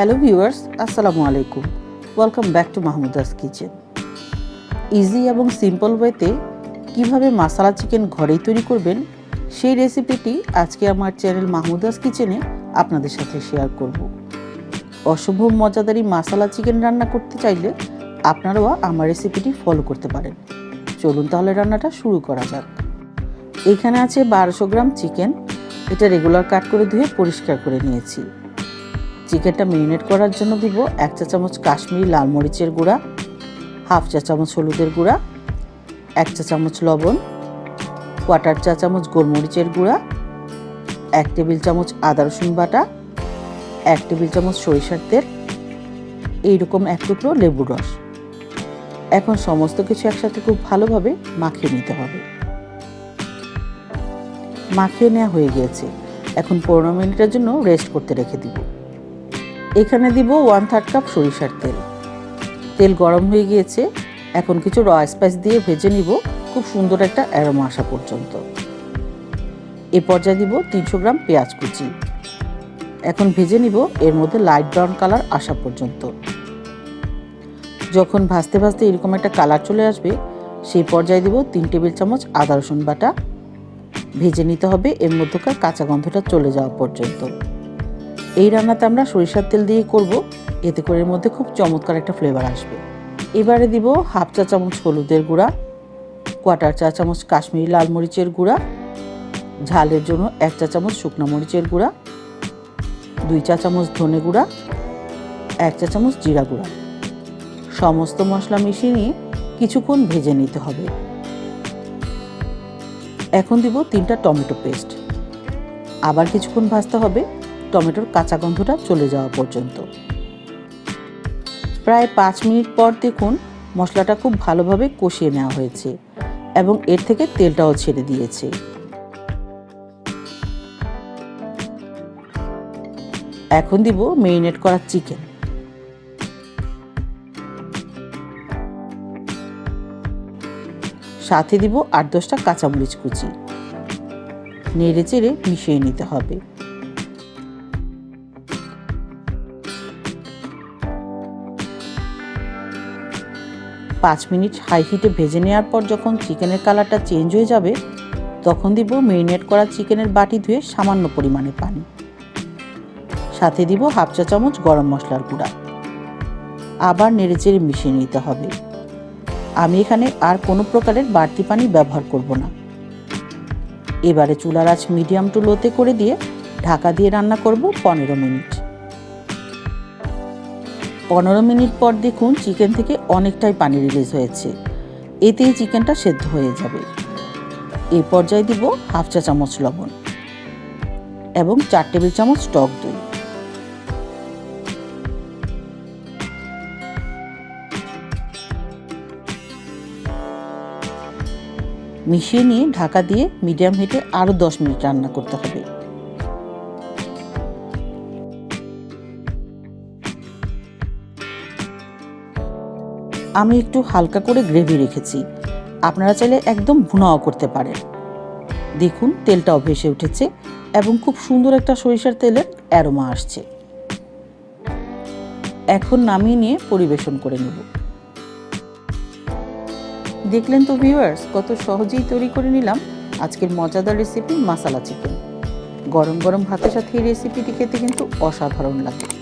Hello viewers আসসালামু আলাইকুম welcome back to Mahmuda's kitchen easy এবং সিম্পল ওয়েতে কীভাবে মাসালা চিকেন ঘরেই তৈরি করবেন, সেই রেসিপিটি আজকে আমার চ্যানেল মাহমুদাস কিচেনে আপনাদের সাথে শেয়ার করব। অসম্ভব মজাদারি মাসালা চিকেন রান্না করতে চাইলে আপনারাও আমার রেসিপিটি ফলো করতে পারেন। চলুন তাহলে রান্নাটা শুরু করা যাক। এখানে আছে বারোশো গ্রাম চিকেন এটা রেগুলার কাট করে ধুয়ে পরিষ্কার করে নিয়েছি। চিকেনটা মেরিনেট করার জন্য দিব এক চা চামচ কাশ্মীরি লাল মরিচের গুঁড়া, হাফ চা চামচ হলুদের গুঁড়া, এক চা চামচ লবণ কোয়াটার চা চামচ গোলমরিচের গুঁড়া, এক টেবিল চামচ আদা রসুন বাটা, এক টেবিল চামচ সরিষার তেল, এইরকম এক টুকরো লেবুর রস। এখন সমস্ত কিছু একসাথে খুব ভালোভাবে মাখিয়ে নিতে হবে। মাখিয়ে নেওয়া হয়ে গিয়েছে। এখন পনেরো মিনিটের জন্য রেস্ট করতে রেখে দিব। এখানে দিব ওয়ান থার্ড কাপ সরিষার তেল। তেল গরম হয়ে গিয়েছে, এখন কিছু র স্পাইস দিয়ে ভেজে নিব, খুব সুন্দর একটা অ্যারোমা আসা পর্যন্ত। এ পর্যায়ে দিব তিনশো গ্রাম পেঁয়াজ কুচি। এখন ভেজে নিব, এর মধ্যে লাইট ব্রাউন কালার আসা পর্যন্ত। যখন ভাজতে ভাজতে এরকম একটা কালার চলে আসবে, সেই পর্যায়ে দিব তিন টেবিল চামচ আদা রসুন বাটা। ভেজে নিতে হবে, এর মধ্যকার কাঁচা গন্ধটা চলে যাওয়া পর্যন্ত। এই রান্নাতে আমরা সরিষার তেল দিয়ে করব, এতে করে এর মধ্যে খুব চমৎকার একটা ফ্লেভার আসবে। এবারে দিব হাফ চা চামচ হলুদের গুঁড়া কোয়াটার চা চামচ কাশ্মীরি লাল মরিচের গুঁড়া, ঝালের জন্য এক চা চামচ শুকনো মরিচের গুঁড়া, দুই চা চামচ ধনে গুঁড়া, এক চা চামচ জিরা গুঁড়া। সমস্ত মশলা মিশিয়ে নিয়ে কিছুক্ষণ ভেজে নিতে হবে। এখন দিব তিনটা টমেটো পেস্ট। আবার কিছুক্ষণ ভাজতে হবে। টমেটোর কাঁচা গন্ধটা চলে যাওয়া পর্যন্ত। প্রায় পাঁচ মিনিট পর দেখুন মশলাটা খুব ভালোভাবে কষিয়ে নেওয়া হয়েছে এবং এর থেকে তেলটাও ছেড়ে দিয়েছে। এখন দিব মেরিনেট করা চিকেন সাথে দিব আট দশটা কাঁচামরিচ কুচি। নেড়ে চেড়ে মিশিয়ে নিতে হবে। পাঁচ মিনিট হাই হিটে ভেজে নেওয়ার পর যখন চিকেনের কালারটা চেঞ্জ হয়ে যাবে, তখন দিব মেরিনেট করা চিকেনের বাটি ধুয়ে সামান্য পরিমাণে পানি। সাথে দিব হাফ চা চামচ গরম মশলার গুঁড়া। আবার নেড়েচেড়ে মিশিয়ে নিতে হবে। আমি এখানে আর কোনো প্রকারের বাড়তি পানি ব্যবহার করব না। এবারে চুলার আঁচ মিডিয়াম টু লোতে করে দিয়ে ঢাকা দিয়ে রান্না করব পনেরো মিনিট। পনেরো মিনিট পর দেখুন চিকেন থেকে অনেকটাই পানি রিলিজ হয়েছে। এতেই চিকেনটা সেদ্ধ হয়ে যাবে। এ পর্যায়ে দিব হাফ চা চামচ লবণ এবং চার টেবিল চামচ টক দই। মিশিয়ে নিয়ে ঢাকা দিয়ে মিডিয়াম হিটে আরও দশ মিনিট রান্না করতে হবে। আমি একটু হালকা করে গ্রেভি রেখেছি। আপনারা চাইলে একদম ভুনাও করতে পারেন। দেখুন, তেলটাও ভেসে উঠেছে এবং খুব সুন্দর একটা সরিষার তেলের অ্যারোমা আসছে। এখন নামিয়ে নিয়ে পরিবেশন করে নেব। দেখলেন তো ভিউয়ার্স কত সহজেই তৈরি করে নিলাম আজকের মজাদার রেসিপি মাসালা চিকেন গরম গরম ভাতের সাথে এই রেসিপিটি খেতে কিন্তু অসাধারণ লাগে।